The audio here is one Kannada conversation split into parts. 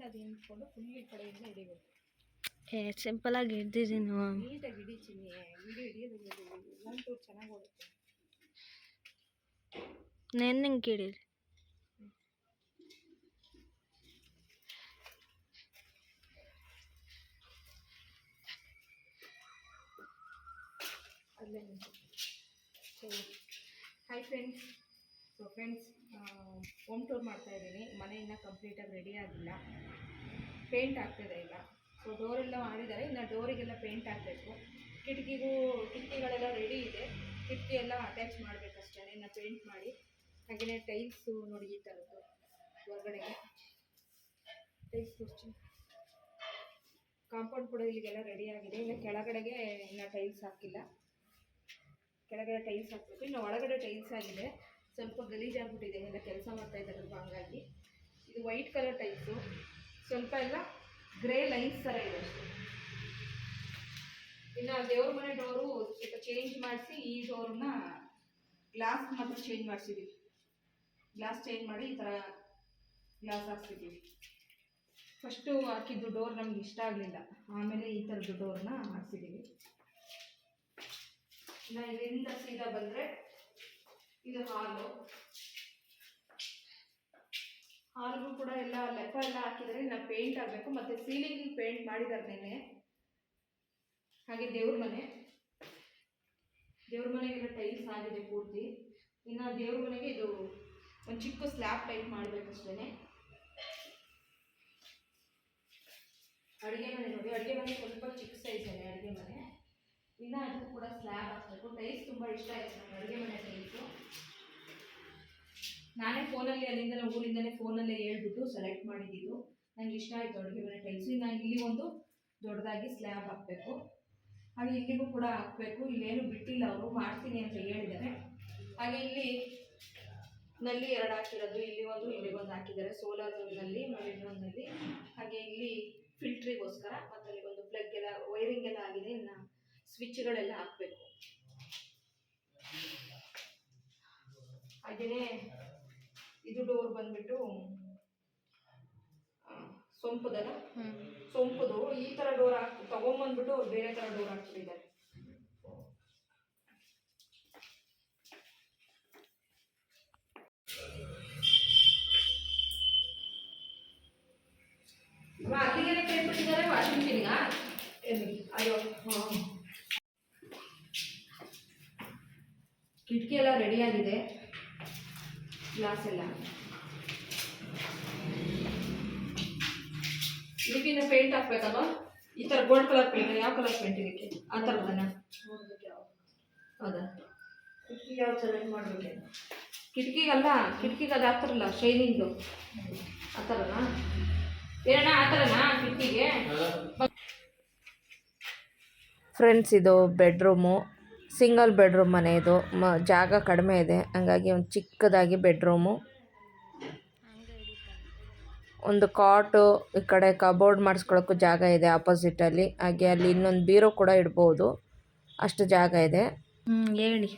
ಹಂಗಿಂದ ಅದು ಹಿಂಡ್ಕೊಂಡು ಫುಲ್ ಈ ಕಡೆಯಿಂದ ಹಿಡಿಬೇಕು ಏ ಸಿಂಪಲಾಗಿ ಹಿಡ್ದಿದ್ದೀನಿ ನೀಟಾಗಿ ಹಿಡಿ ವಿಡಿಯೋ ಹಿಡಿಯೋದು ಟೂರ್ ಚೆನ್ನಾಗಿ ಓಡುತ್ತೆ. ನೆನ್ನಿಂಗೆ ಕೇಳಿರಿ ಅಲ್ಲೇ hi friends so friends home tour ಮಾಡ್ತಾ ಇದ್ದೀನಿ. ಮನೆ ಇನ್ನೂ ಕಂಪ್ಲೀಟಾಗಿ ರೆಡಿ ಆಗಿಲ್ಲ. ಪೇಂಟ್ ಆಗ್ತಿದೆ ಈಗ. ಸೊ ಡೋರೆಲ್ಲ ಮಾಡಿದ್ದಾರೆ. ಇನ್ನು ಡೋರಿಗೆಲ್ಲ ಪೇಂಟ್ ಆಗಬೇಕು ಕಿಟಕಿಗೂ, ಕಿಟಕಿಗಳೆಲ್ಲ ರೆಡಿ ಇದೆ. ಕಿಟಕಿ ಎಲ್ಲ ಅಟ್ಯಾಚ್ ಮಾಡಬೇಕಷ್ಟೇ. ಇನ್ನು ಪೇಂಟ್ ಮಾಡಿ. ಹಾಗೆಯೇ ಟೈಲ್ಸು ನೋಡಿ ಈ ಥರದ್ದು ಹೊರಗಡೆಗೆ. ಟೈಲ್ಸ್ ತೋರಿಸ್ತೀನಿ ಕಾಂಪೌಂಡ್ ಕೂಡ ಇಲ್ಲಿಗೆಲ್ಲ ರೆಡಿ ಆಗಿದೆ. ಇನ್ನು ಕೆಳಗಡೆಗೆ ಇನ್ನು ಟೈಲ್ಸ್ ಹಾಕಿಲ್ಲ. ಕೆಳಗಡೆ ಟೈಲ್ಸ್ ಹಾಕಬೇಕು. ಇನ್ನು ಒಳಗಡೆ ಟೈಲ್ಸ್ ಆಗಿದೆ. ಸ್ವಲ್ಪ ಗಲೀಜಾಗ್ಬಿಟ್ಟಿದೆ ಎಲ್ಲ ಕೆಲಸ ಮಾಡ್ತಾ ಇದ್ದಾರಲ್ವ ಹಂಗಾಗಿ. ಇದು ವೈಟ್ ಕಲರ್ ಟೈಪ್ಸು ಸ್ವಲ್ಪ ಎಲ್ಲ ಗ್ರೇ ಲೈನ್ಸ್ ಥರ ಇದೆ ಅಷ್ಟೇ. ಇನ್ನು ದೇವ್ರ ಮನೆ ಡೋರು ಸ್ವಲ್ಪ ಚೇಂಜ್ ಮಾಡಿಸಿ, ಈ ಡೋರ್ನ ಗ್ಲಾಸ್ ಮಾತ್ರ ಚೇಂಜ್ ಮಾಡಿಸಿದ್ದೀವಿ ಗ್ಲಾಸ್ ಚೇಂಜ್ ಮಾಡಿ ಈ ಥರ ಗ್ಲಾಸ್ ಹಾಕ್ಸಿದ್ದೀವಿ ಫಸ್ಟು ಹಾಕಿದ್ದು ಡೋರ್ ನಮ್ಗೆ ಇಷ್ಟ ಆಗಲಿಲ್ಲ. ಆಮೇಲೆ ಈ ಥರದ್ದು ಡೋರ್ನ ಹಾಕ್ಸಿದ್ದೀವಿ ಇನ್ನು ಇಲ್ಲಿಂದ ಸೀದಾ ಬಂದರೆ ಇದು ಹಾಲು. ಹಾಲ್ಗೂ ಕೂಡ ಎಲ್ಲ ಲೆಕ್ಕ ಎಲ್ಲ ಹಾಕಿದರೆ ನಾ ಪೇಂಟ್ ಆಗಬೇಕು. ಮತ್ತು ಸೀಲಿಂಗ್ ಪೇಂಟ್ ಮಾಡಿದ್ದಾರೆ ನೆನ್ನೆ. ಹಾಗೆ ದೇವ್ರ ಮನೆ. ದೇವ್ರ ಮನೆಗೆಲ್ಲ ಟೈಲ್ಸ್ ಆಗಿದೆ ಪೂರ್ತಿ. ಇನ್ನು ದೇವ್ರ ಮನೆಗೆ ಇದು ಒಂದು ಚಿಕ್ಕ ಸ್ಲ್ಯಾಬ್ ಟೈಪ್ ಮಾಡಬೇಕಷ್ಟೇ ಅಡುಗೆ ಮನೆ ನೋಡಿ, ಅಡುಗೆ ಮನೆ ಸ್ವಲ್ಪ ಚಿಕ್ಕ ಸೈಜ್ ಅಡುಗೆ ಮನೆ. ಇನ್ನು ಅದಕ್ಕೂ ಕೂಡ ಸ್ಲ್ಯಾಬ್ ಹಾಕಬೇಕು. ಟೈಲ್ಸ್ ತುಂಬ ಇಷ್ಟ ಆಯಿತು ನಮ್ಮ ಅಡುಗೆ ಮನೆ ಟೈಲ್ಸು ನಾನೇ ಫೋನಲ್ಲಿ ಅಲ್ಲಿಂದ ಊರಿಂದಲೇ ಫೋನಲ್ಲೇ ಹೇಳ್ಬಿಟ್ಟು ಸೆಲೆಕ್ಟ್ ಮಾಡಿದ್ದು. ನನಗೆ ಇಷ್ಟ ಆಯಿತು ಅಡುಗೆ ಮನೆ ಟೈಲ್ಸ್ ನಾನು ಇಲ್ಲಿ ಒಂದು ದೊಡ್ಡದಾಗಿ ಸ್ಲ್ಯಾಬ್ ಹಾಕಬೇಕು. ಹಾಗೆ ಇಲ್ಲಿಗೂ ಕೂಡ ಹಾಕಬೇಕು. ಇಲ್ಲೇನು ಬಿಟ್ಟಿಲ್ಲ ಅವರು. ಮಾಡ್ತೀನಿ ಅಂತ ಹೇಳಿದ್ದಾರೆ. ಹಾಗೆ ಇಲ್ಲಿ ನಲ್ಲಿ ಎರಡು ಹಾಕಿರೋದು. ಇಲ್ಲಿ ಒಂದು ಇಲ್ಲಿ ಒಂದು ಹಾಕಿದ್ದಾರೆ. ಸೋಲಾರ್ನಲ್ಲಿ ಇನ್ನೊಂದಲ್ಲಿ ಹಾಗೆ ಇಲ್ಲಿ ಫಿಲ್ಟ್ರಿಗೋಸ್ಕರ ಮತ್ತು ಅಲ್ಲಿ ಒಂದು ಪ್ಲಗ್ ಎಲ್ಲ ವೈರಿಂಗ್ ಎಲ್ಲ ಆಗಿದೆ ಇನ್ನು. ಸ್ವಿಚ್ಗಳೆಲ್ಲ ಹಾಕಬೇಕು. ಹಾಗೆಯೇ ಇದು ಡೋರ್ ಬಂದ್ಬಿಟ್ಟು ಸೊಂಪದಲ್ಲ ಸೊಂಪುದು ಈ ಥರ ಡೋರ್ ಹಾಕ್ ತಗೊಂಬಂದ್ಬಿಟ್ಟು ಅವ್ರು ಬೇರೆ ಥರ ಡೋರ್ ಹಾಕ್ಬಿಟ್ಟಿದ್ದಾರೆ ಕಿಟಕಿ ಎಲ್ಲ ರೆಡಿಯಾಗಿದೆ ಗ್ಲಾಸ್ ಎಲ್ಲ. ಇದಕ್ಕಿನ್ನ ಪೇಂಟ್ ಹಾಕ್ಬೇಕಲ್ವಾ? ಈ ಥರ ಗೋಲ್ಡ್ ಕಲರ್ ಪೇಂಟ್ ಯಾವ ಕಲರ್ ಪೇಂಟ್ ಇದಕ್ಕೆ? ಆ ಥರದನ್ನ ಹೌದಾ? ಕಿಟಕಿ ಯಾವ ಸೆಲೆಕ್ಟ್ ಮಾಡಬೇಕು? ಕಿಟಕಿಗಲ್ಲ ಕಿಟಕಿಗೆ ಅದು ಹಾಕ್ತಾರಲ್ಲ ಶೈನಿಂಗು ಆ ಥರನಾ ಏನ ಆ ಥರನಾ ಕಿಟಕಿಗೆ? ಫ್ರೆಂಡ್ಸ್ ಇದು ಬೆಡ್ರೂಮು ಸಿಂಗಲ್ ಬೆಡ್ರೂಮ್ ಮನೆ ಇದು. ಮ ಜಾಗ ಕಡಿಮೆ ಇದೆ. ಹಂಗಾಗಿ ಒಂದು ಚಿಕ್ಕದಾಗಿ ಬೆಡ್ರೂಮು. ಒಂದು ಕಾಟು ಈ ಕಡೆ ಕಬೋರ್ಡ್ ಮಾಡಿಸ್ಕೊಳಕ್ಕೂ ಜಾಗ ಇದೆ ಆಪೋಸಿಟಲ್ಲಿ. ಹಾಗೆ ಅಲ್ಲಿ ಇನ್ನೊಂದು ಬೀರೋ ಕೂಡ ಇಡ್ಬೋದು. ಅಷ್ಟು ಜಾಗ ಇದೆ. ಹೇಳಿ.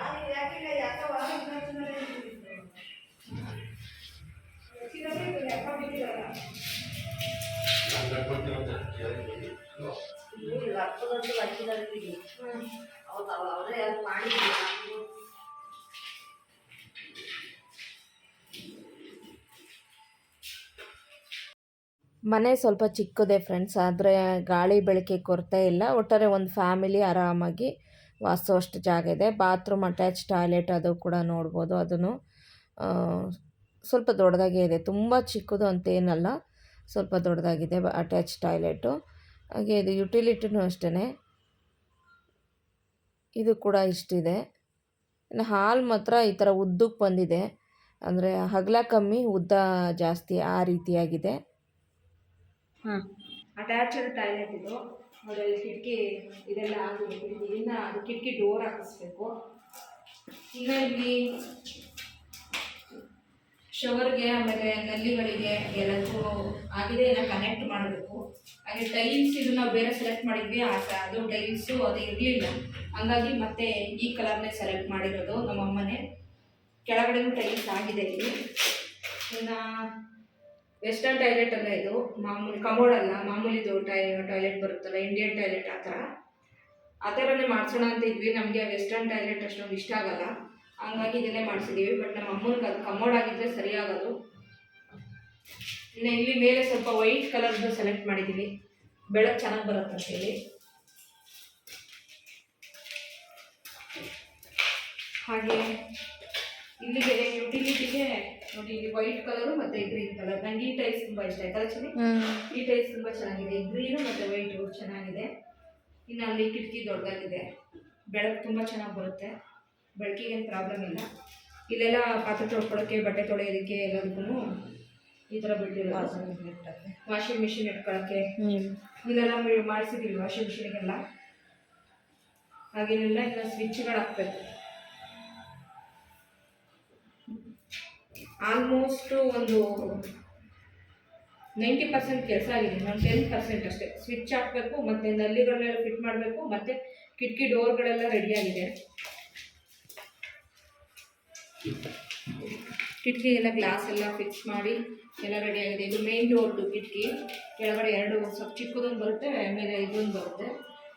ಹೇಳಿ ಹ್ಮ್. ಮನೆ ಸ್ವಲ್ಪ ಚಿಕ್ಕದೇ ಫ್ರೆಂಡ್ಸ್ ಆದರೆ ಗಾಳಿ ಬೆಳಕೆ ಕೊರತೆ ಇಲ್ಲ. ಒಟ್ಟಾರೆ ಒಂದು ಫ್ಯಾಮಿಲಿ ಆರಾಮಾಗಿ ವಾಸೋವಷ್ಟು ಜಾಗ ಇದೆ. ಬಾತ್ರೂಮ್ ಅಟ್ಯಾಚ್ ಟಾಯ್ಲೆಟ್ ಅದು ಕೂಡ ನೋಡ್ಬೋದು ಅದನ್ನು. ಸ್ವಲ್ಪ ದೊಡ್ಡದಾಗೇ ಇದೆ. ತುಂಬ ಚಿಕ್ಕದು ಅಂತೇನಲ್ಲ, ಸ್ವಲ್ಪ ದೊಡ್ಡದಾಗಿದೆ ಅಟ್ಯಾಚ್ ಟಾಯ್ಲೆಟು ಹಾಗೆ ಇದು ಯುಟಿಲಿಟಿನೂ ಅಷ್ಟೇ ಇದು ಕೂಡ ಇಷ್ಟಿದೆ. ಇನ್ನು ಹಾಲು ಮಾತ್ರ ಈ ಥರ ಉದ್ದಕ್ಕೆ ಬಂದಿದೆ. ಅಂದರೆ ಹಗಲ ಕಮ್ಮಿ, ಉದ್ದ ಜಾಸ್ತಿ ಆ ರೀತಿಯಾಗಿದೆ. ಹಾಂ ಅಟ್ಯಾಚಡ್ ಟಾಯ್ಲೆಟ್ ಇದು. ಅಲ್ಲಿ ಕಿಟಕಿ ಇದೆಲ್ಲ ಆಗಿದೆ ಇನ್ನು ಅದು ಕಿಟಕಿ ಡೋರ್ ಹಾಕಿಸ್ಬೇಕು. ಇನ್ನು ಇಲ್ಲಿ ಶವರ್ಗೆ, ಆಮೇಲೆ ನಲ್ಲಿಗಳಿಗೆ ಎಲ್ಲದಕ್ಕೂ ಆಗಿದೆ, ಏನೋ ಕನೆಕ್ಟ್ ಮಾಡಬೇಕು. ಹಾಗೆ ಟೈಲ್ಸ್ ಇದು ನಾವು ಬೇರೆ ಸೆಲೆಕ್ಟ್ ಮಾಡಿದ್ವಿ, ಆ ಅದು ಟೈಲ್ಸು ಅದು ಇರಲಿಲ್ಲ. ಹಂಗಾಗಿ ಮತ್ತೆ ಈ ಕಲರ್ನೇ ಸೆಲೆಕ್ಟ್ ಮಾಡಿರೋದು ನಮ್ಮ ಅಮ್ಮನೇ. ಕೆಳಗಡೆನೂ ಟೈಲ್ಸ್ ಆಗಿದೆ ಇಲ್ಲಿ. ಇನ್ನು ವೆಸ್ಟರ್ನ್ ಟಾಯ್ಲೆಟ್ ಅಲ್ಲ ಇದು. ಮಾಮೂಲಿ ಕಮೋಡ್ ಅಲ್ಲ ಮಾಮೂಲಿದು ಟೈ ಟಾಯ್ಲೆಟ್ ಬರುತ್ತಲ್ಲ ಇಂಡಿಯನ್ ಟಾಯ್ಲೆಟ್ ಆ ಥರ ಆ ಥರನೇ ಮಾಡಿಸೋಣ ಅಂತ ಇದ್ವಿ. ನಮಗೆ ವೆಸ್ಟರ್ನ್ ಟಾಯ್ಲೆಟ್ ಅಷ್ಟೊಂದು ಇಷ್ಟ ಆಗಲ್ಲ. ಹಂಗಾಗಿ ಇದನ್ನೇ ಮಾಡಿಸಿದ್ದೀವಿ. ಬಟ್ ನಮ್ಮ ಅಮ್ಮನಿಗೆ ಅದು ಕಮೋಡ್ ಆಗಿದ್ರೆ ಸರಿಯಾಗೋದು. ಇನ್ನು ಇಲ್ಲಿ ಮೇಲೆ ಸ್ವಲ್ಪ ವೈಟ್ ಕಲರ್ದು ಸೆಲೆಕ್ಟ್ ಮಾಡಿದ್ದೀವಿ. ಬೆಳಕು ಚೆನ್ನಾಗಿ ಬರುತ್ತೆ ಅಂತ ಹೇಳಿ ಹಾಗೆ ಇಲ್ಲಿಗೆ ಯುಟಿಲಿಟಿಗೆ ನೋಡಿ ಇಲ್ಲಿ ವೈಟ್ ಕಲರು ಮತ್ತೆ ಗ್ರೀನ್ ಕಲರ್ ನನಗೆ ಈ ಟೈಲ್ಸ್ ತುಂಬಾ ಇಷ್ಟ. ಆಯ್ತಲ್ಲ ಚೆನ್ನಿ ಈ ಟೈಲ್ಸ್ ತುಂಬಾ ಚೆನ್ನಾಗಿದೆ. ಗ್ರೀನು ಮತ್ತೆ ವೈಟು ಚೆನ್ನಾಗಿದೆ. ಇನ್ನು ಅಲ್ಲಿ ಕಿಟಕಿ ದೊಡ್ಡದಾಗಿದೆ. ಬೆಳಕು ತುಂಬ ಚೆನ್ನಾಗಿ ಬರುತ್ತೆ. ಬೆಳಕಿಗೇನು ಪ್ರಾಬ್ಲಮ್ ಇಲ್ಲ. ಇಲ್ಲೆಲ್ಲ ಪಾತ್ರೆ ತೊಳ್ಕೊಳ್ಳೋಕ್ಕೆ ಬಟ್ಟೆ ತೊಳೆಯೋದಕ್ಕೆ ಎಲ್ಲದಕ್ಕೂ ಈ ಥರ ಬಿಟ್ಟಿರೋದು. ವಾಷಿಂಗ್ ಮಿಷಿನ್ ಇಟ್ಕೊಳ್ಳೋಕ್ಕೆ ಇಲ್ಲೆಲ್ಲ ಮಾಡಿಸಿದ್ದೀವಿ ವಾಷಿಂಗ್ ಮಿಷಿನಿಗೆಲ್ಲ ಹಾಗೇನೆಲ್ಲ ಇನ್ನು ಸ್ವಿಚ್ಗಳು ಹಾಕ್ಬೇಕು. ಆಲ್ಮೋಸ್ಟು ಒಂದು ನೈಂಟಿ ಪರ್ಸೆಂಟ್ ಕೆಲಸ ಆಗಿದೆ. ನಾನು ಟೆನ್ ಪರ್ಸೆಂಟ್ ಅಷ್ಟೇ. ಸ್ವಿಚ್ ಹಾಕಬೇಕು ಮತ್ತು ನಲ್ಲಿಗಳನ್ನೆಲ್ಲ ಫಿಟ್ ಮಾಡಬೇಕು ಮತ್ತು ಕಿಟಕಿ ಡೋರ್ಗಳೆಲ್ಲ ರೆಡಿಯಾಗಿದೆ ಕಿಟಕಿ ಎಲ್ಲ ಗ್ಲಾಸ್ ಎಲ್ಲ ಫಿಕ್ಸ್ ಮಾಡಿ ಎಲ್ಲ ರೆಡಿಯಾಗಿದೆ ಇದು ಮೇನ್ ಡೋರ್ದು ಕಿಟಕಿ. ಕೆಳಗಡೆ ಎರಡು ಸ್ವಲ್ಪ ಚಿಕ್ಕದೊಂದು ಬರುತ್ತೆ ಆಮೇಲೆ ಇದೊಂದು ಬರುತ್ತೆ.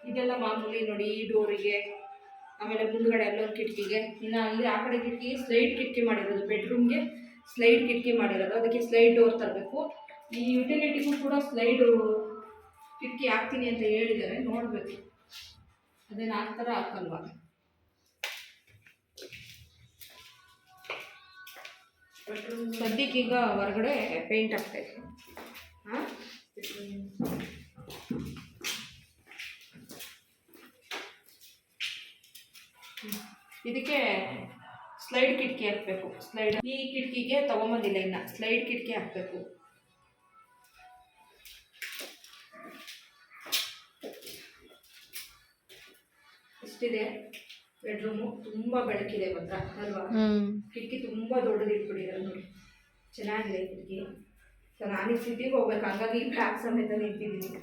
ಇದೆಲ್ಲ ಮಾಮೂಲಿ ನೋಡಿ ಈ ಡೋರಿಗೆ ಆಮೇಲೆ ಮುಂದುಗಡೆ ಅಲ್ಲೊಂದು ಕಿಟಕಿಗೆ. ಇನ್ನು ಅಲ್ಲಿ ಆ ಕಡೆ ಕಿಟಕಿ ಸ್ಲೈಡ್ ಕಿಟಕಿ ಮಾಡಿರೋದು. ಬೆಡ್ರೂಮ್ಗೆ ಸ್ಲೈಡ್ ಕಿಟಕಿ ಮಾಡಿರೋದು. ಅದಕ್ಕೆ ಸ್ಲೈಡ್ ಡೋರ್ ತರಬೇಕು. ಈ ಯುಟಿಲಿಟಿಗೂ ಕೂಡ ಸ್ಲೈಡ್ ಕಿಟಕಿ ಹಾಕ್ತೀನಿ ಅಂತ ಹೇಳಿದ್ದಾರೆ. ನೋಡಬೇಕು. ಅದೇನು ಹಾಕ್ತಾರ ಹಾಕಲ್ವಾ? ಸದ್ಯಕ್ಕೀಗ ಹೊರಗಡೆ ಪೇಂಟ್ ಆಗ್ತಾ ಇದೆ ಇದಕ್ಕೆ ಸ್ಲೈಡ್ ಕಿಟಕಿ ಹಾಕಬೇಕು. ಸ್ಲೈಡ್ ಈ ಕಿಟಕಿಗೆ ತಗೊಂಬಂದಿಲ್ಲ ಇನ್ನು. ಸ್ಲೈಡ್ ಕಿಟಕಿ ಹಾಕಬೇಕು. ಇಷ್ಟಿದೆ. ಬೆಡ್ರೂಮು ತುಂಬ ಬೆಳಕಿದೆ ಗೊತ್ತಾ? ಅಲ್ವಾ? ಕಿಟಕಿ ತುಂಬ ದೊಡ್ಡದು ಇಟ್ಬಿಟ್ಟಿದ್ದಾರೆ ನೋಡಿ. ಚೆನ್ನಾಗಿದೆ ಕಿಟಕಿ. ಸೊ ನಾನು ಈ ಸಿಟಿಗೆ ಹೋಗ್ಬೇಕು. ಹಂಗಾಗಿ ಬ್ಯಾಗ್ ಸಮೇತ ನಿಂತಿದ್ದೀನಿ.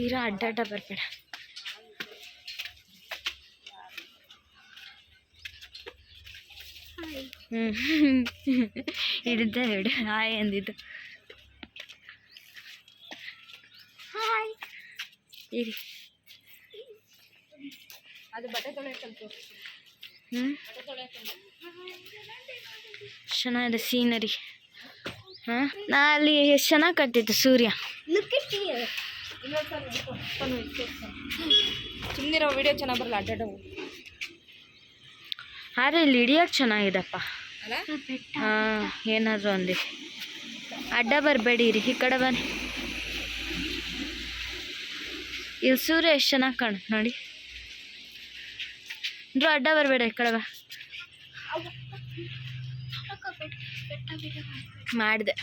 ತೀರಾ ಅಡ್ಡಾಟ ಬರಬೇಡ. ಹ್ಞೂ ಹಿಡಿದ ಹಿಡು ಹಾಯ್ ಅಂದಿದ್ದು. ಹಾಯ್. ಇರಿ. ಅದು ಬಟ್ಟೆ ತೊಳೆಯಕ್ಕಂತ ಹ್ಞೂ ಚೆನ್ನಾಗಿದೆ ಸೀನರಿ. ಹಾಂ? ನಾ ಅಲ್ಲಿ ಎಷ್ಟು ಚೆನ್ನಾಗಿ ಕಟ್ಟಿತ್ತು ಸೂರ್ಯ. ಸುಮ್ಮನಿರೋ ವಿಡಿಯೋ ಚೆನ್ನಾಗಿ ಬರಲ್ಲ ಅಡ್ಡಾಡೋ. ಆದರೆ ಇಲ್ಲಿ ಹಿಡಿಯೋಕೆ ಚೆನ್ನಾಗಿದೆಪ್ಪ. ಹಾಂ ಏನಾದರೂ ಅಂದಿ ಅಡ್ಡ ಬರಬೇಡಿ ರೀ ಈ ಕಡೆ ಬನ್ನಿ. ಇಲ್ಲಿ ಸೂರ್ಯ ಎಷ್ಟು ಚೆನ್ನಾಗಿ ಕಾಣುತ್ತೆ ನೋಡಿ. ಅಂದ್ರೂ ಅಡ್ಡ ಬರಬೇಡ ಈ ಕಡೆ ಬಾ. ಮಾಡಿದೆ.